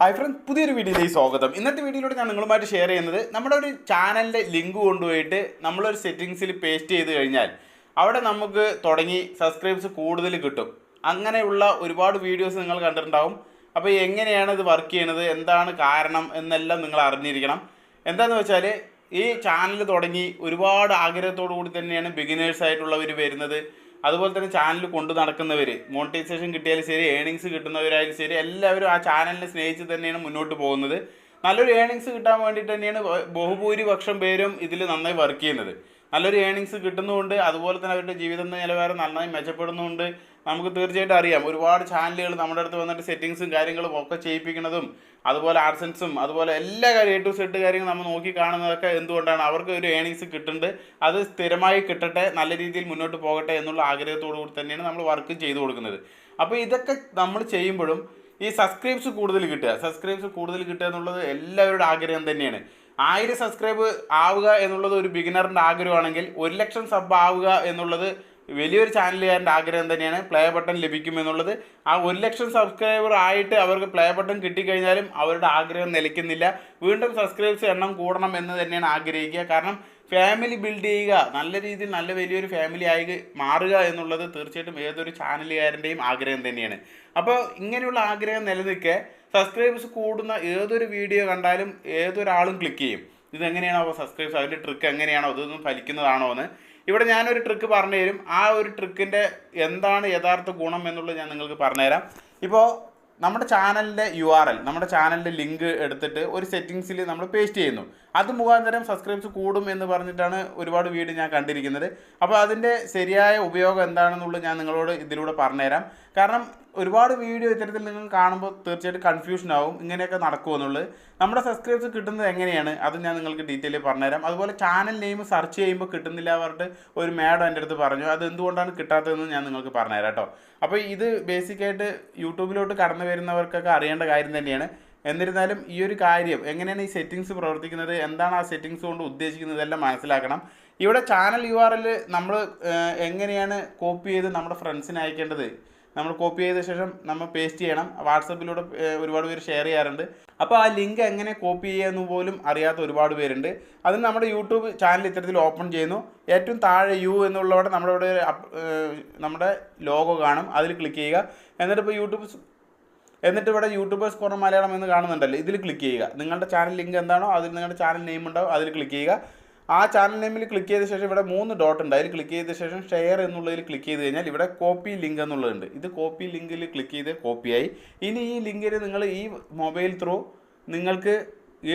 Hi friends പുതിയൊരു വീഡിയോയിലേക്ക് സ്വാഗതം. ഇന്നത്തെ വീഡിയോയിലൂടെ ഞാൻ നിങ്ങളുമായിട്ട് ഷെയർ ചെയ്യുന്നത് നമ്മുടെ ഒരു ചാനലിന്റെ ലിങ്ക് കൊണ്ടുപോയിട്ട് നമ്മളൊരു സെറ്റിങ്സിൽ പേസ്റ്റ് ചെയ്ത് കഴിഞ്ഞാൽ അവിടെ നമുക്ക് തുടങ്ങി സബ്സ്ക്രൈബ്സ് കൂടുതൽ കിട്ടും. അങ്ങനെയുള്ള ഒരുപാട് വീഡിയോസ് നിങ്ങൾ കണ്ടിട്ടുണ്ടാവും. അപ്പോൾ എങ്ങനെയാണ് ഇത് വർക്ക് ചെയ്യുന്നത്? എന്താണ് കാരണം? എന്നെല്ലാം നിങ്ങൾ അറിഞ്ഞിരിക്കണം. എന്താണെന്ന് വെച്ചാൽ ഈ ചാനൽ തുടങ്ങി ഒരുപാട് ആഗ്രഹത്തോടു കൂടി തന്നെയാണ് ബിഗിനേഴ്സ് ആയിട്ടുള്ളവർ വരുന്നത്. അതുപോലെ തന്നെ ചാനൽ കൊണ്ടു നടക്കുന്നവർ മോണിറ്റൈസേഷൻ കിട്ടിയാലും ശരി ഏണിങ്സ് കിട്ടുന്നവരായാലും ശരി എല്ലാവരും ആ ചാനലിനെ സ്നേഹിച്ച് തന്നെയാണ് മുന്നോട്ട് പോകുന്നത്. നല്ലൊരു ഏണിങ്സ് കിട്ടാൻ വേണ്ടിയിട്ട് തന്നെയാണ് ബഹു- ബഹുഭൂരിപക്ഷം പേരും ഇതിൽ നന്നായി വർക്ക് ചെയ്യുന്നത്. നല്ലൊരു ഏണിങ്സ് കിട്ടുന്നുമുണ്ട്. അതുപോലെ തന്നെ അവരുടെ ജീവിത നിലവാരം നന്നായി മെച്ചപ്പെടുന്നുമുണ്ട്. നമുക്ക് തീർച്ചയായിട്ടും അറിയാം. ഒരുപാട് ചാനലുകൾ നമ്മുടെ അടുത്ത് വന്നിട്ട് സെറ്റിങ്സും കാര്യങ്ങളും ഒക്കെ ചെയ്യിപ്പിക്കുന്നതും അതുപോലെ ആഡ്സൻസും അതുപോലെ എല്ലാ കാര്യം എ ടു സെറ്റ് കാര്യങ്ങൾ നമ്മൾ നോക്കി കാണുന്നതൊക്കെ എന്തുകൊണ്ടാണ് അവർക്ക് ഒരു ഏണിങ്സ് കിട്ടുന്നുണ്ട്. അത് സ്ഥിരമായി കിട്ടട്ടെ നല്ല രീതിയിൽ മുന്നോട്ട് പോകട്ടെ എന്നുള്ള ആഗ്രഹത്തോടു കൂടി തന്നെയാണ് നമ്മൾ വർക്ക് ചെയ്തു കൊടുക്കുന്നത്. അപ്പോൾ ഇതൊക്കെ നമ്മൾ ചെയ്യുമ്പോഴും ഈ സബ്സ്ക്രൈബ്സ് കൂടുതൽ കിട്ടുക. സബ്സ്ക്രൈബ്സ് കൂടുതൽ കിട്ടുക എന്നുള്ളത് എല്ലാവരുടെ ആഗ്രഹം തന്നെയാണ്. ആയിരം സബ്സ്ക്രൈബ് ആവുക എന്നുള്ളത് ഒരു ബിഗിനറിന്റെ ആഗ്രഹമാണെങ്കിൽ ഒരു ലക്ഷം സബ് ആവുക എന്നുള്ളത് വലിയൊരു ചാനലുകാരന്റെ ആഗ്രഹം തന്നെയാണ്. പ്ലേ ബട്ടൺ ലഭിക്കും എന്നുള്ളത്. ആ ഒരു ലക്ഷം സബ്സ്ക്രൈബർ ആയിട്ട് അവർക്ക് പ്ലേ ബട്ടൺ കിട്ടിക്കഴിഞ്ഞാലും അവരുടെ ആഗ്രഹം നിലയ്ക്കുന്നില്ല. വീണ്ടും സബ്സ്ക്രൈബ്സ് എണ്ണം കൂടണം എന്ന് തന്നെയാണ് ആഗ്രഹിക്കുക. കാരണം ഫാമിലി ബിൽഡ് ചെയ്യുക നല്ല രീതിയിൽ നല്ല വലിയൊരു ഫാമിലി ആയി മാറുക എന്നുള്ളത് തീർച്ചയായിട്ടും ഏതൊരു ചാനലുകാരന്റെയും ആഗ്രഹം തന്നെയാണ്. അപ്പോൾ ഇങ്ങനെയുള്ള ആഗ്രഹം നിലനിൽക്കെ സബ്സ്ക്രൈബേഴ്സ് കൂടുന്ന ഏതൊരു വീഡിയോ കണ്ടാലും ഏതൊരാളും ക്ലിക്ക് ചെയ്യും. ഇതെങ്ങനെയാണോ അപ്പോൾ സബ്സ്ക്രൈബ്സ് അതിന്റെ ട്രിക്ക് എങ്ങനെയാണോ? ഇതൊന്നും ഫലിക്കുന്നതാണോ എന്ന്. ഇവിടെ ഞാനൊരു ട്രിക്ക് പറഞ്ഞു തരും ആ ഒരു ട്രിക്കിന്റെ എന്താണ് യഥാർത്ഥ ഗുണം എന്നുള്ളത് ഞാൻ നിങ്ങൾക്ക് പറഞ്ഞുതരാം. ഇപ്പോൾ നമ്മുടെ ചാനലിന്റെ യു ആർ എൽ നമ്മുടെ ചാനലിന്റെ ലിങ്ക് എടുത്തിട്ട് ഒരു സെറ്റിങ്സിൽ നമ്മൾ പേസ്റ്റ് ചെയ്യുന്നു. അത് മുഖാന്തരം സബ്സ്ക്രൈബ്സ് കൂടും എന്ന് പറഞ്ഞിട്ടാണ് ഒരുപാട് വീഡിയോ ഞാൻ കണ്ടിരിക്കുന്നത്. അപ്പോൾ അതിന്റെ ശരിയായ ഉപയോഗം എന്താണെന്നുള്ളത് ഞാൻ നിങ്ങളോട് ഇതിലൂടെ പറഞ്ഞുതരാം. കാരണം ഒരുപാട് വീഡിയോ ഇത്തരത്തിൽ നിങ്ങൾ കാണുമ്പോൾ തീർച്ചയായിട്ടും കൺഫ്യൂഷൻ ആവും. ഇങ്ങനെയൊക്കെ നടക്കുമെന്നുള്ളത് നമ്മുടെ സബ്സ്ക്രൈബ്സ് കിട്ടുന്നത് എങ്ങനെയാണ്? അത് ഞാൻ നിങ്ങൾക്ക് ഡീറ്റെയിൽ പറഞ്ഞുതരാം. അതുപോലെ ചാനൽ നെയിം സെർച്ച് ചെയ്യുമ്പോൾ കിട്ടുന്നില്ല പറഞ്ഞിട്ട് ഒരു മാഡം എന്റെ അടുത്ത് പറഞ്ഞു. അത് എന്തുകൊണ്ടാണ് കിട്ടാത്തതെന്ന് ഞാൻ നിങ്ങൾക്ക് പറഞ്ഞുതരാം കേട്ടോ. അപ്പോൾ ഇത് ബേസിക്കായിട്ട് യൂട്യൂബിലോട്ട് കടന്നു വരുന്നവർക്കൊക്കെ അറിയേണ്ട കാര്യം തന്നെയാണ്. എന്നിരുന്നാലും ഈ ഒരു കാര്യം എങ്ങനെയാണ് ഈ സെറ്റിങ്സ് പ്രവർത്തിക്കുന്നത്? എന്താണ് ആ സെറ്റിങ്സ് കൊണ്ട് ഉദ്ദേശിക്കുന്നത്? എല്ലാം മനസ്സിലാക്കണം. ഇവിടെ ചാനൽ യു ആർ എൽ നമ്മൾ എങ്ങനെയാണ് കോപ്പി ചെയ്ത് നമ്മുടെ ഫ്രണ്ട്സിന് അയക്കേണ്ടത്? നമ്മൾ കോപ്പി ചെയ്ത ശേഷം നമ്മൾ പേസ്റ്റ് ചെയ്യണം. വാട്സപ്പിലൂടെ ഒരുപാട് പേര് ഷെയർ ചെയ്യാറുണ്ട്. അപ്പോൾ ആ ലിങ്ക് എങ്ങനെ കോപ്പി ചെയ്യാമെന്ന് പോലും അറിയാത്ത ഒരുപാട് പേരുണ്ട്. അതിന് നമ്മുടെ യൂട്യൂബ് ചാനൽ ഇത്തരത്തിൽ ഓപ്പൺ ചെയ്യുന്നു. ഏറ്റവും താഴെ യു എന്നുള്ളവിടെ നമ്മുടെ ഇവിടെ നമ്മുടെ ലോഗോ കാണും. അതിൽ ക്ലിക്ക് ചെയ്യുക. എന്നിട്ട് ഇപ്പോൾ യൂട്യൂബ് എന്നിട്ട് ഇവിടെ യൂട്യൂബേഴ്സ് കോർണർ മലയാളം എന്ന് കാണുന്നുണ്ടല്ലോ. ഇതിൽ ക്ലിക്ക് ചെയ്യുക. നിങ്ങളുടെ ചാനൽ ലിങ്ക് എന്താണോ അതിൽ നിങ്ങളുടെ ചാനൽ നെയിം ഉണ്ടാവും അതിൽ ക്ലിക്ക് ചെയ്യുക. ആ ചാനൽ നെയിമിൽ ക്ലിക്ക് ചെയ്ത ശേഷം ഇവിടെ മൂന്ന് ഡോട്ട് ഉണ്ട്. അതിൽ ക്ലിക്ക് ചെയ്ത ശേഷം ഷെയർ എന്നുള്ളതിൽ ക്ലിക്ക് ചെയ്ത് കഴിഞ്ഞാൽ ഇവിടെ കോപ്പി ലിങ്ക് എന്നുള്ളതുണ്ട്. ഇത് കോപ്പി ലിങ്കിൽ ക്ലിക്ക് ചെയ്ത് കോപ്പിയായി ഇനി ഈ ലിങ്കിൽ നിങ്ങൾ ഈ മൊബൈൽ ത്രൂ നിങ്ങൾക്ക്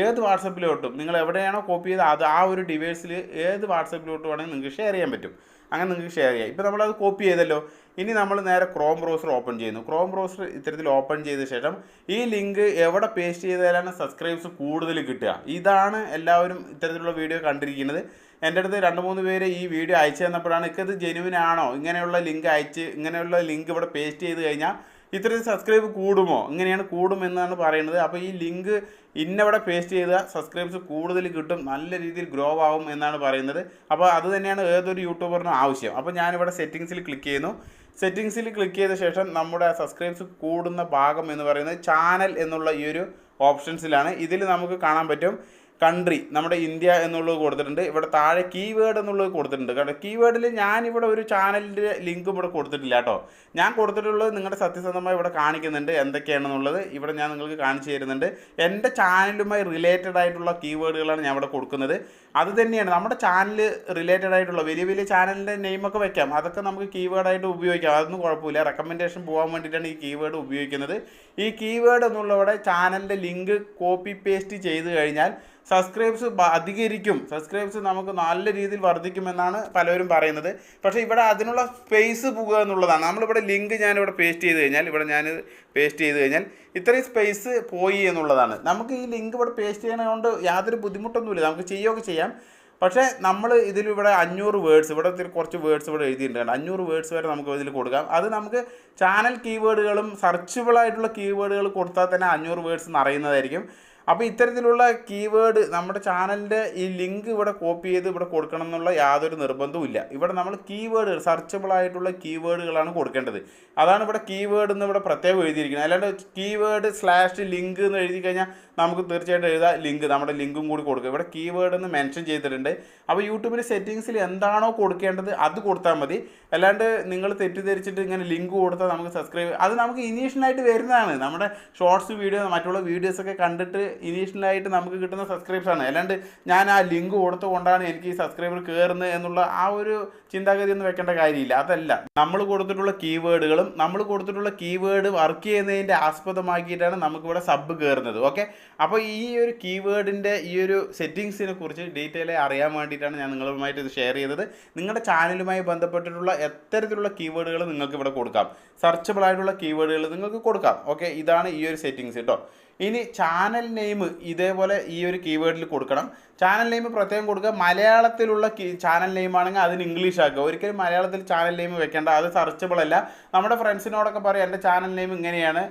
ഏത് വാട്സപ്പിലോട്ടും നിങ്ങൾ എവിടെയാണോ കോപ്പി ചെയ്ത് അത് ആ ഒരു ഡിവൈസിൽ ഏത് വാട്സപ്പിലോട്ട് വേണമെങ്കിൽ നിങ്ങൾക്ക് ഷെയർ ചെയ്യാൻ പറ്റും. അങ്ങനെ നിങ്ങൾക്ക് ഷെയർ ചെയ്യാം. ഇപ്പോൾ നമ്മളത് കോപ്പി ചെയ്തല്ലോ. ഇനി നമ്മൾ നേരെ ക്രോം ബ്രൗസർ ഓപ്പൺ ചെയ്യുന്നു. ക്രോം ബ്രൗസർ ഇത്തരത്തിൽ ഓപ്പൺ ചെയ്ത ശേഷം ഈ ലിങ്ക് എവിടെ പേസ്റ്റ് ചെയ്താലാണ് സബ്സ്ക്രൈബ്സ് കൂടുതൽ കിട്ടുക. ഇതാണ് എല്ലാവരും ഇത്തരത്തിലുള്ള വീഡിയോ കണ്ടിരിക്കുന്നത്. എന്റെ അടുത്ത് രണ്ട് മൂന്ന് പേര് ഈ വീഡിയോ അയച്ചു തന്നപ്പോഴാണ് ഇത് ജെനുവിൻ ആണോ? ഇങ്ങനെയുള്ള ലിങ്ക് അയച്ച് ഇങ്ങനെയുള്ള ലിങ്ക് ഇവിടെ പേസ്റ്റ് ചെയ്ത് കഴിഞ്ഞാൽ ഇത്രയും സബ്സ്ക്രൈബ് കൂടുമോ? ഇങ്ങനെയാണ് കൂടുമെന്നാണ് പറയുന്നത്. അപ്പോൾ ഈ ലിങ്ക് ഇന്നവിടെ പേസ്റ്റ് ചെയ്താൽ സബ്സ്ക്രൈബ്സ് കൂടുതൽ കിട്ടും നല്ല രീതിയിൽ ഗ്രോ ആവും എന്നാണ് പറയുന്നത്. അപ്പോൾ അത് തന്നെയാണ് ഏതൊരു യൂട്യൂബറിനും ആവശ്യം. അപ്പോൾ ഞാനിവിടെ സെറ്റിങ്സിൽ ക്ലിക്ക് ചെയ്യുന്നു. സെറ്റിങ്സിൽ ക്ലിക്ക് ചെയ്ത ശേഷം നമ്മുടെ സബ്സ്ക്രൈബ്സ് കൂടുന്ന ഭാഗം എന്ന് പറയുന്നത് ചാനൽ എന്നുള്ള ഈ ഒരു ഓപ്ഷൻസിലാണ് ഇതിൽ നമുക്ക് കാണാൻ പറ്റും. കൺട്രി നമ്മുടെ ഇന്ത്യ എന്നുള്ളത് കൊടുത്തിട്ടുണ്ട്. ഇവിടെ താഴെ കീവേഡ് എന്നുള്ളത് കൊടുത്തിട്ടുണ്ട്. കാരണം കീവേഡിൽ ഞാനിവിടെ ഒരു ചാനലിന്റെ ലിങ്കും ഇവിടെ കൊടുത്തിട്ടില്ല കേട്ടോ. ഞാൻ കൊടുത്തിട്ടുള്ളത് നിങ്ങളുടെ സത്യസന്ധമായി ഇവിടെ കാണിക്കുന്നുണ്ട് എന്തൊക്കെയാണെന്നുള്ളത്. ഇവിടെ ഞാൻ നിങ്ങൾക്ക് കാണിച്ചു തരുന്നുണ്ട്. എന്റെ ചാനലുമായി റിലേറ്റഡ് ആയിട്ടുള്ള കീവേഡുകളാണ് ഞാൻ ഇവിടെ കൊടുക്കുന്നത്. അത് തന്നെയാണ് നമ്മുടെ ചാനൽ റിലേറ്റഡ് ആയിട്ടുള്ള വലിയ വലിയ ചാനലിന്റെ നെയിമൊക്കെ വെക്കാം. അതൊക്കെ നമുക്ക് കീവേഡായിട്ട് ഉപയോഗിക്കാം. അതൊന്നും കുഴപ്പമില്ല. റെക്കമെൻഡേഷൻ പോകാൻ വേണ്ടിയിട്ടാണ് ഈ കീവേഡ് ഉപയോഗിക്കുന്നത്. ഈ കീവേഡ് എന്നുള്ളവിടെ ചാനലിന്റെ ലിങ്ക് കോപ്പി പേസ്റ്റ് ചെയ്ത് കഴിഞ്ഞാൽ സബ്സ്ക്രൈബ്സ് അധികരിക്കും. സബ്സ്ക്രൈബ്സ് നമുക്ക് നല്ല രീതിയിൽ വർദ്ധിക്കുമെന്നാണ് പലരും പറയുന്നത്. പക്ഷേ ഇവിടെ അതിനുള്ള സ്പേസ് പോകുക എന്നുള്ളതാണ്. നമ്മളിവിടെ ലിങ്ക് ഞാനിവിടെ പേസ്റ്റ് ചെയ്ത് കഴിഞ്ഞാൽ ഇവിടെ ഞാൻ പേസ്റ്റ് ചെയ്ത് കഴിഞ്ഞാൽ ഇത്രയും സ്പേസ് പോയി എന്നുള്ളതാണ്. നമുക്ക് ഈ ലിങ്ക് ഇവിടെ പേസ്റ്റ് ചെയ്യണതുകൊണ്ട് യാതൊരു ബുദ്ധിമുട്ടൊന്നുമില്ല. നമുക്ക് ചെയ്യുകയൊക്കെ ചെയ്യാം. പക്ഷേ നമ്മൾ ഇതിലിവിടെ അഞ്ഞൂറ് വേർഡ്സ് ഇവിടെ കുറച്ച് വേർഡ്സ് ഇവിടെ എഴുതിയിട്ടുണ്ട്. അഞ്ഞൂറ് വേർഡ്സ് വരെ നമുക്ക് ഇതിൽ കൊടുക്കാം. അത് നമുക്ക് ചാനൽ കീവേഡുകളും സെർച്ചബിളായിട്ടുള്ള കീവേഡുകൾ കൊടുത്താൽ തന്നെ അഞ്ഞൂറ് വേർഡ്സ് നിറയുന്നതായിരിക്കും. അപ്പോൾ ഇത്തരത്തിലുള്ള കീവേഡ് നമ്മുടെ ചാനലിന്റെ ഈ ലിങ്ക് ഇവിടെ കോപ്പി ചെയ്ത് ഇവിടെ കൊടുക്കണം എന്നുള്ള യാതൊരു നിർബന്ധവും ഇല്ല. ഇവിടെ നമ്മൾ കീവേഡ് സെർച്ചബിൾ ആയിട്ടുള്ള കീവേഡുകളാണ് കൊടുക്കേണ്ടത്. അതാണ് ഇവിടെ കീവേഡ് എന്ന് ഇവിടെ പ്രത്യേകം എഴുതിയിരിക്കുന്നത്. അല്ലാണ്ട് കീവേഡ് സ്ലാഷ് ലിങ്ക് എന്ന് എഴുതി കഴിഞ്ഞാൽ നമുക്ക് തീർച്ചയായിട്ടും എഴുതാം ലിങ്ക് നമ്മുടെ ലിങ്കും കൂടി കൊടുക്കുക ഇവിടെ കീവേഡ് എന്ന് മെൻഷൻ ചെയ്തിട്ടുണ്ട്. അപ്പോൾ യൂട്യൂബിന്റെ സെറ്റിങ്സിൽ എന്താണോ കൊടുക്കേണ്ടത് അത് കൊടുത്താൽ മതി. അല്ലാണ്ട് നിങ്ങൾ തെറ്റിദ്ധരിച്ചിട്ട് ഇങ്ങനെ ലിങ്ക് കൊടുത്താൽ നമുക്ക് സബ്സ്ക്രൈബ് അത് നമുക്ക് ഇനീഷ്യലായിട്ട് വരുന്നതാണ്. നമ്മുടെ ഷോർട്സ് വീഡിയോ മറ്റുള്ള വീഡിയോസൊക്കെ കണ്ടിട്ട് ഇനീഷ്യലായിട്ട് നമുക്ക് കിട്ടുന്ന സബ്സ്ക്രൈബ്സ് ആണ്. അല്ലാണ്ട് ഞാൻ ആ ലിങ്ക് കൊടുത്തുകൊണ്ടാണ് എനിക്ക് ഈ സബ്സ്ക്രൈബർ കയറുന്നത് എന്നുള്ള ആ ഒരു ചിന്താഗതി ഒന്നും വെക്കേണ്ട കാര്യമില്ല. അതല്ല. നമ്മൾ കൊടുത്തിട്ടുള്ള കീവേഡുകളും നമ്മൾ കൊടുത്തിട്ടുള്ള കീവേഡ് വർക്ക് ചെയ്യുന്നതിന്റെ ആസ്പദമാക്കിയിട്ടാണ് നമുക്കിവിടെ സബ് കയറുന്നത് ഓക്കെ അപ്പോൾ ഈ ഒരു കീവേഡിന്റെ ഈ ഒരു സെറ്റിങ്സിനെ കുറിച്ച് ഡീറ്റെയിൽ അറിയാൻ വേണ്ടിയിട്ടാണ് ഞാൻ നിങ്ങളുമായിട്ട് ഇത് ഷെയർ ചെയ്തത്. നിങ്ങളുടെ ചാനലുമായി ബന്ധപ്പെട്ടിട്ടുള്ള എത്തരത്തിലുള്ള കീവേഡുകൾ നിങ്ങൾക്ക് ഇവിടെ കൊടുക്കാം. സെർച്ചബിൾ ആയിട്ടുള്ള കീവേഡുകൾ നിങ്ങൾക്ക് കൊടുക്കാം. ഓക്കെ ഇതാണ് ഈ ഒരു സെറ്റിങ്സ് കേട്ടോ ഇനി ചാനൽ നെയിം ഇതേപോലെ ഈ ഒരു കീവേഡിൽ കൊടുക്കണം. ചാനൽ നെയിം പ്രത്യേകം കൊടുക്കുക. മലയാളത്തിലുള്ള ചാനൽ നെയിം ആണെങ്കിൽ അതിന് ഇംഗ്ലീഷ് ആക്കുക. ഒരിക്കലും മലയാളത്തിൽ ചാനൽ നെയിം വെക്കേണ്ട. അത് സെർച്ചബിൾ അല്ല. നമ്മുടെ ഫ്രണ്ട്സിനോടൊക്കെ പറയും എന്റെ ചാനൽ നെയിം ഇങ്ങനെയാണ്.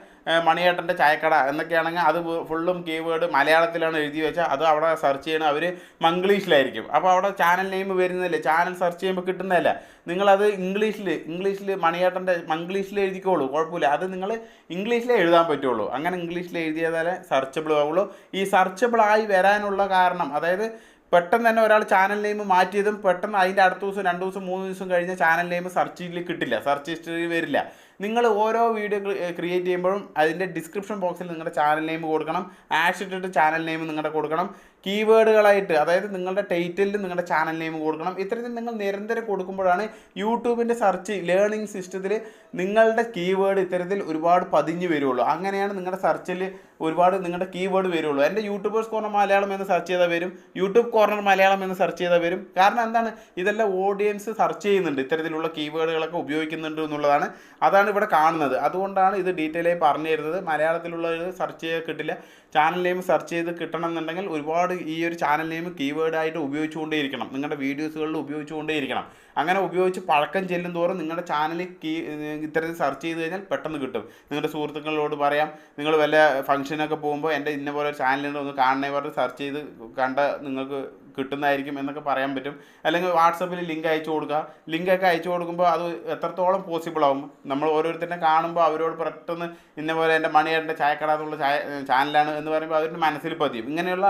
മണിയേട്ടന്റെ ചായക്കട എന്നൊക്കെയാണെങ്കിൽ അത് ഫുള്ളും കീവേഡ് മലയാളത്തിലാണ് എഴുതി വെച്ചാൽ അത് അവിടെ സെർച്ച് ചെയ്യണം അവർ മംഗ്ലീഷിലായിരിക്കും. അപ്പോൾ അവിടെ ചാനൽ നെയിം വരുന്നില്ല ചാനൽ സെർച്ച് ചെയ്യുമ്പോൾ കിട്ടുന്നതല്ല. നിങ്ങളത് ഇംഗ്ലീഷിൽ ഇംഗ്ലീഷിൽ മണിയേട്ടന്റെ മംഗ്ലീഷിൽ എഴുതിക്കോളൂ. കുഴപ്പമില്ല. അത് നിങ്ങൾ ഇംഗ്ലീഷിലേ എഴുതാൻ പറ്റുള്ളൂ. അങ്ങനെ ഇംഗ്ലീഷിൽ എഴുതിയാലേ സെർച്ചബിൾ ആവുള്ളൂ. ഈ സെർച്ചബിൾ ആയി വരാനുള്ള കാരണം അതായത് പെട്ടെന്ന് തന്നെ ഒരാൾ ചാനൽ നെയിം മാറ്റിയതും പെട്ടെന്ന് അതിന്റെ അടുത്ത ദിവസം രണ്ട് ദിവസം മൂന്ന് ദിവസം കഴിഞ്ഞ ചാനൽ നെയിം സെർച്ചിൽ കിട്ടില്ല സെർച്ച് ഹിസ്റ്ററി വരില്ല. നിങ്ങൾ ഓരോ വീഡിയോ ക്രിയേറ്റ് ചെയ്യുമ്പോഴും അതിന്റെ ഡിസ്ക്രിപ്ഷൻ ബോക്സിൽ നിങ്ങളുടെ ചാനൽ നെയിം കൊടുക്കണം. ആഷ് ഇട്ടിട്ട് ചാനൽ നെയിം നിങ്ങളുടെ കൊടുക്കണം. കീവേഡുകളായിട്ട് അതായത് നിങ്ങളുടെ ടൈറ്റിലിൽ നിങ്ങളുടെ ചാനൽ നെയിം കൊടുക്കണം. ഇത്തരത്തിൽ നിങ്ങൾ നിരന്തരം കൊടുക്കുമ്പോഴാണ് യൂട്യൂബിന്റെ സെർച്ച് ലേണിംഗ് സിസ്റ്റത്തിൽ നിങ്ങളുടെ കീവേഡ് ഇത്തരത്തിൽ ഒരുപാട് പതിഞ്ഞ് വരുള്ളൂ. അങ്ങനെയാണ് നിങ്ങളുടെ സെർച്ചിൽ ഒരുപാട് നിങ്ങളുടെ കീവേഡ് വരുള്ളൂ. എന്റെ യൂട്യൂബേഴ്സ് കോർണർ മലയാളം എന്ന് സെർച്ച് ചെയ്താൽ വരും. യൂട്യൂബ് കോർണർ മലയാളം എന്ന് സെർച്ച് ചെയ്താൽ വരും. കാരണം എന്താണ്? ഇതെല്ലാം ഓഡിയൻസ് സെർച്ച് ചെയ്യുന്നുണ്ട്. ഇത്തരത്തിലുള്ള കീവേഡുകളൊക്കെ ഉപയോഗിക്കുന്നുണ്ട് എന്നുള്ളതാണ്. അതാണ് ഇവിടെ കാണുന്നത്. അതുകൊണ്ടാണ് ഇത് ഡീറ്റെയിൽ ആയി പറഞ്ഞു തരുന്നത് മലയാളത്തിലുള്ള സെർച്ച് ചെയ്ത് കിട്ടില്ല. ചാനൽ നെയിം സെർച്ച് ചെയ്ത് കിട്ടണം എന്നുണ്ടെങ്കിൽ ഒരുപാട് ഈ ഒരു ചാനൽ നെയിം കീവേഡായിട്ട് ഉപയോഗിച്ചുകൊണ്ടേയിരിക്കണം. നിങ്ങളുടെ വീഡിയോസുകളിൽ ഉപയോഗിച്ചുകൊണ്ടേയിരിക്കണം. അങ്ങനെ ഉപയോഗിച്ച് പഴക്കം ചെല്ലും തോറും നിങ്ങളുടെ ചാനൽ കീ ഇത്തരത്തിൽ സെർച്ച് ചെയ്ത് കഴിഞ്ഞാൽ പെട്ടെന്ന് കിട്ടും. നിങ്ങളുടെ സുഹൃത്തുക്കളോട് പറയാം നിങ്ങൾ വല്ല ഫംഗ്ഷനൊക്കെ പോകുമ്പോൾ എന്റെ ഇന്ന പോലെ ചാനലുണ്ട് ഒന്ന് കാണണേ പറഞ്ഞ് സെർച്ച് ചെയ്ത് കണ്ട നിങ്ങൾക്ക് കിട്ടുന്നതായിരിക്കും എന്നൊക്കെ പറയാൻ പറ്റും. അല്ലെങ്കിൽ വാട്സപ്പിൽ ലിങ്ക് അയച്ചു കൊടുക്കുക. ലിങ്കൊക്കെ അയച്ചു കൊടുക്കുമ്പോൾ അത് എത്രത്തോളം പോസിബിൾ ആവും? നമ്മൾ ഓരോരുത്തരെ കാണുമ്പോൾ അവരോട് പെട്ടെന്ന് ഇന്ന പോലെ എന്റെ മണിയേട്ടന്റെ ചായക്കട എന്നുള്ള ചായ ചാനലാണ് എന്ന് പറയുമ്പോൾ അവരുടെ മനസ്സിൽ പതിയും. ഇങ്ങനെയുള്ള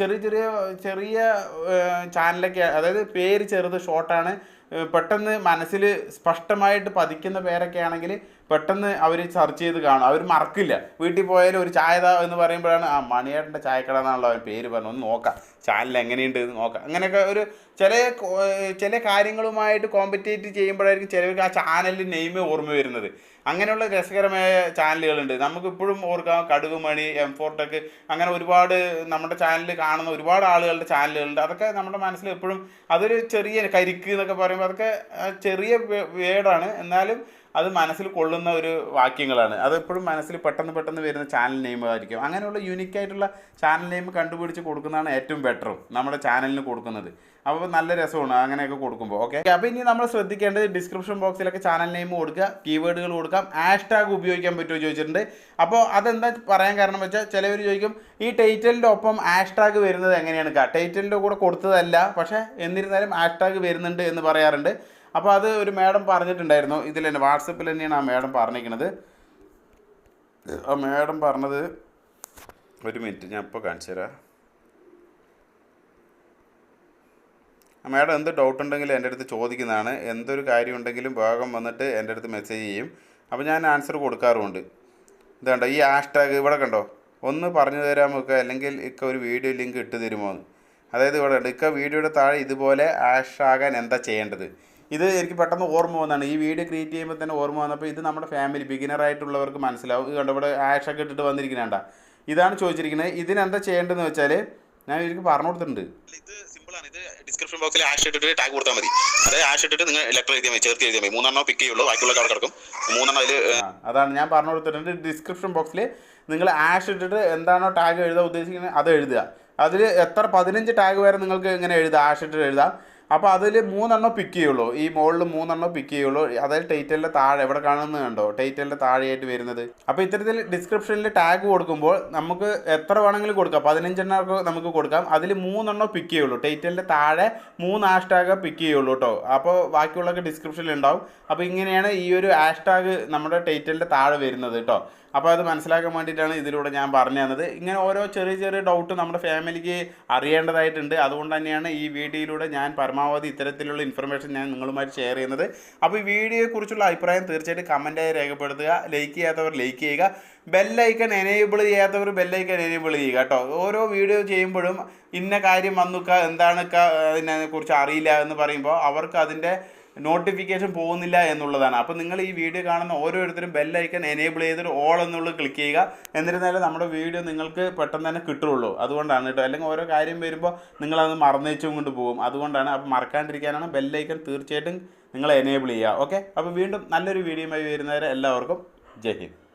ചെറിയ ചെറിയ ചെറിയ ചാനലൊക്കെ അതായത് പേര് ചെറുത് ഷോർട്ടാണ് പെട്ടെന്ന് മനസ്സിൽ സ്പഷ്ടമായിട്ട് പതിക്കുന്ന പേരൊക്കെ ആണെങ്കിൽ പെട്ടെന്ന് അവർ സെർച്ച് ചെയ്ത് കാണും. അവർ മറക്കില്ല. വീട്ടിൽ പോയാലും ഒരു ചായ എന്ന് പറയുമ്പോഴാണ് ആ മണിയേട്ടന്റെ ചായക്കട എന്നാണല്ലോ അവൻ പേര് പറഞ്ഞു ഒന്ന് നോക്കാം. ചാനൽ എങ്ങനെയുണ്ട് എന്ന് നോക്കാം. അങ്ങനെയൊക്കെ ഒരു ചില ചില കാര്യങ്ങളുമായിട്ട് കോമ്പറ്റേറ്റ് ചെയ്യുമ്പോഴായിരിക്കും ചിലവർക്ക് ആ ചാനലിന്റെ നെയിം ഓർമ്മ വരുന്നത്. അങ്ങനെയുള്ള രസകരമായ ചാനലുകളുണ്ട് നമുക്ക് ഇപ്പോഴും ഓർക്കാം കടുകുമണി എം ഫോർടെക് അങ്ങനെ ഒരുപാട് നമ്മുടെ ചാനലിൽ കാണുന്ന ഒരുപാട് ആളുകളുടെ ചാനലുകളുണ്ട് അതൊക്കെ നമ്മുടെ മനസ്സിൽ എപ്പോഴും അതൊരു ചെറിയ കരിക്ക് എന്നൊക്കെ പറയുമ്പോൾ അതൊക്കെ ചെറിയ വേർഡാണ് എന്നാലും അത് മനസ്സിൽ കൊള്ളുന്ന ഒരു വാക്യങ്ങളാണ്. അത് എപ്പോഴും മനസ്സിൽ പെട്ടെന്ന് പെട്ടെന്ന് വരുന്ന ചാനൽ നെയിം ആയിരിക്കും. അങ്ങനെയുള്ള യൂണിക് ആയിട്ടുള്ള ചാനൽ നെയിം കണ്ടുപിടിച്ച് കൊടുക്കുന്നതാണ് ഏറ്റവും ബെറ്ററും നമ്മുടെ ചാനലിന് കൊടുക്കുന്നത്. അപ്പോൾ നല്ല രസമാണ് അങ്ങനെയൊക്കെ കൊടുക്കുമ്പോൾ ഓക്കെ അപ്പോൾ ഇനി നമ്മൾ ശ്രദ്ധിക്കേണ്ടത് ഡിസ്ക്രിപ്ഷൻ ബോക്സിലൊക്കെ ചാനൽ നെയിം കൊടുക്കുക കീവേഡുകൾ കൊടുക്കാം ഹാഷ് ടാഗ് ഉപയോഗിക്കാൻ പറ്റുമോ ചോദിച്ചിട്ടുണ്ട്. അപ്പോൾ അതെന്താ പറയാൻ കാരണം വെച്ചാൽ ചിലവർ ചോദിക്കും ഈ ടൈറ്റലിന്റെ ഒപ്പം ഹാഷ് ടാഗ് വരുന്നത് എങ്ങനെയാണ്? ടൈറ്റലിന്റെ കൂടെ കൊടുത്തതല്ല പക്ഷേ എന്നിരുന്നാലും ഹാഷ് ടാഗ് വരുന്നുണ്ട് എന്ന് പറയാറുണ്ട്. അപ്പോൾ അത് ഒരു മാഡം പറഞ്ഞിട്ടുണ്ടായിരുന്നു. ഇതിൽ തന്നെ വാട്സപ്പിൽ തന്നെയാണ് ആ മാഡം പറഞ്ഞിരിക്കുന്നത്. ആ മാഡം പറഞ്ഞത് ഒരു മിനിറ്റ് ഞാൻ ഇപ്പോൾ കാണിച്ചു തരാം. ആ മാഡം എന്ത് ഡൗട്ട് ഉണ്ടെങ്കിലും എന്റെ അടുത്ത് ചോദിക്കുന്നതാണ്. എന്തൊരു കാര്യം ഉണ്ടെങ്കിലും വേഗം വന്നിട്ട് എന്റെ അടുത്ത് മെസ്സേജ് ചെയ്യും. അപ്പോൾ ഞാൻ ആൻസർ കൊടുക്കാറുമുണ്ട്. ഇതുണ്ടോ ഈ ഹാഷ് ടാഗ് ഇവിടെ കണ്ടോ? ഒന്ന് പറഞ്ഞു തരാമോ ഒക്കെ അല്ലെങ്കിൽ ഇക്ക ഒരു വീഡിയോ ലിങ്ക് ഇട്ട് തരുമോ അതായത് ഇവിടെ ഉണ്ട് ഇക്ക വീഡിയോയുടെ താഴെ ഇതുപോലെ ഹാഷ് ആകാൻ എന്താ ചെയ്യേണ്ടത്? ഇത് എനിക്ക് പെട്ടെന്ന് ഓർമ്മ വന്നതാണ് ഈ വീഡിയോ ക്രിയേറ്റ് ചെയ്യുമ്പോൾ തന്നെ ഓർമ്മ വന്നപ്പോൾ ഇത് നമ്മുടെ ഫാമിലി ബിഗിനർ ആയിട്ടുള്ളവർക്ക് മനസ്സിലാവും. ഇത് കണ്ടോ ഇവിടെ ആഷ് ഒക്കെ ഇട്ടിട്ട് വന്നിരിക്കുന്നുണ്ട? ഇതാണ് ചോദിച്ചിരിക്കുന്നത്. ഇതിനെന്താ ചെയ്യേണ്ടതെന്ന് വെച്ചാൽ ഞാൻ ഇവർക്ക് പറഞ്ഞു കൊടുത്തിട്ടുണ്ട്. ഇത് ഇത് ഡിസ്ക്രിപ്ഷൻ ബോക്സിൽ ആഷ് ഇട്ടിട്ട് ടാഗ് കൊടുത്താൽ മതി. അതായത് ആഷ് ഇട്ടിട്ട് നിങ്ങൾ ലെറ്റർ എഴുതിയാൽ മതി ചേർത്ത് എഴുതിയാൽ മതി. മൂന്നെണ്ണം പിക്ക് ചെയ്യുള്ളൂ. ബാക്കിയുള്ള അവിടെ കിടക്കും. മൂന്നെണ്ണം അതിൽ അതാണ് ഞാൻ പറഞ്ഞു കൊടുത്തിട്ടുണ്ട്. ഡിസ്ക്രിപ്ഷൻ ബോക്സിൽ നിങ്ങൾ ആഷ് ഇട്ടിട്ട് എന്താണോ ടാഗ് എഴുതാൻ ഉദ്ദേശിക്കുന്നത് അത് എഴുതുക. അതിൽ എത്ര പതിനഞ്ച് ടാഗ് വരെ നിങ്ങൾക്ക് ഇങ്ങനെ എഴുതാം. ആഷ് ഇട്ടിട്ട് എഴുതാം. അപ്പോൾ അതിൽ മൂന്നെണ്ണം പിക്ക് ചെയ്യുള്ളൂ. ഈ മുകളിൽ മൂന്നെണ്ണം പിക്ക് ചെയ്യുള്ളൂ. അതായത് ടൈറ്റലിന്റെ താഴെ എവിടെ കാണുന്നത് കണ്ടോ? ടൈറ്റലിന്റെ താഴെയായിട്ട് വരുന്നത്. അപ്പോൾ ഇത്തരത്തിൽ ഡിസ്ക്രിപ്ഷനിൽ ടാഗ് കൊടുക്കുമ്പോൾ നമുക്ക് എത്ര വേണമെങ്കിലും കൊടുക്കാം. പതിനഞ്ചെണ്ണമൊക്കെ നമുക്ക് കൊടുക്കാം. അതിൽ മൂന്നെണ്ണം പിക്ക് ചെയ്യുള്ളൂ. ടൈറ്റലിന്റെ താഴെ മൂന്ന് ഹാഷ്ടാഗ് പിക്ക് ചെയ്യുള്ളൂ കേട്ടോ അപ്പോൾ ബാക്കിയുള്ളൊക്കെ ഡിസ്ക്രിപ്ഷനിൽ ഉണ്ടാവും. അപ്പോൾ ഇങ്ങനെയാണ് ഈ ഒരു ഹാഷ്ടാഗ് നമ്മുടെ ടൈറ്റലിന്റെ താഴെ വരുന്നത് കേട്ടോ അപ്പോൾ അത് മനസ്സിലാക്കാൻ വേണ്ടിയിട്ടാണ് ഇതിലൂടെ ഞാൻ പറഞ്ഞു തന്നത്. ഇങ്ങനെ ഓരോ ചെറിയ ചെറിയ ഡൗട്ട് നമ്മുടെ ഫാമിലിക്ക് അറിയേണ്ടതായിട്ടുണ്ട്. അതുകൊണ്ട് തന്നെയാണ് ഈ വീഡിയോയിലൂടെ ഞാൻ പരമാവധി ഇത്തരത്തിലുള്ള ഇൻഫർമേഷൻ ഞാൻ നിങ്ങളുമായിട്ട് ഷെയർ ചെയ്യുന്നത്. അപ്പോൾ ഈ വീഡിയോയെക്കുറിച്ചുള്ള അഭിപ്രായം തീർച്ചയായിട്ടും കമന്റായി രേഖപ്പെടുത്തുക ലൈക്ക് ചെയ്യാത്തവർ ലൈക്ക് ചെയ്യുക ബെല്ലൈക്കൺ എനേബിൾ ചെയ്യാത്തവർ ബെല്ലൈക്കൺ എനേബിൾ ചെയ്യുക കേട്ടോ. ഓരോ വീഡിയോ ചെയ്യുമ്പോഴും ഇന്ന കാര്യം വന്നുക്ക എന്താണ് അതിനെക്കുറിച്ച് അറിയില്ല എന്ന് പറയുമ്പോൾ അവർക്ക് അതിന്റെ നോട്ടിഫിക്കേഷൻ പോകുന്നില്ല എന്നുള്ളതാണ്. അപ്പോൾ നിങ്ങൾ ഈ വീഡിയോ കാണുന്ന ഓരോരുത്തരും ബെല്ലൈക്കൺ എനേബിൾ ചെയ്തിട്ട് ഓൾ എന്നുള്ളത് ക്ലിക്ക് ചെയ്യുക. എന്നിരുന്നാലും നമ്മുടെ വീഡിയോ നിങ്ങൾക്ക് പെട്ടെന്ന് തന്നെ കിട്ടുള്ളൂ അതുകൊണ്ടാണ് കേട്ടോ. അല്ലെങ്കിൽ ഓരോ കാര്യം വരുമ്പോൾ നിങ്ങളത് മറന്നേച്ചും കൊണ്ട് പോകും. അതുകൊണ്ടാണ് അപ്പോൾ മറക്കാണ്ടിരിക്കാനാണ് ബെല്ലൈക്കൺ തീർച്ചയായിട്ടും നിങ്ങൾ എനേബിൾ ചെയ്യുക. ഓക്കെ അപ്പോൾ വീണ്ടും നല്ലൊരു വീഡിയോയുമായി വരുന്നവരെ എല്ലാവർക്കും ജയ് ഹിന്ദ്.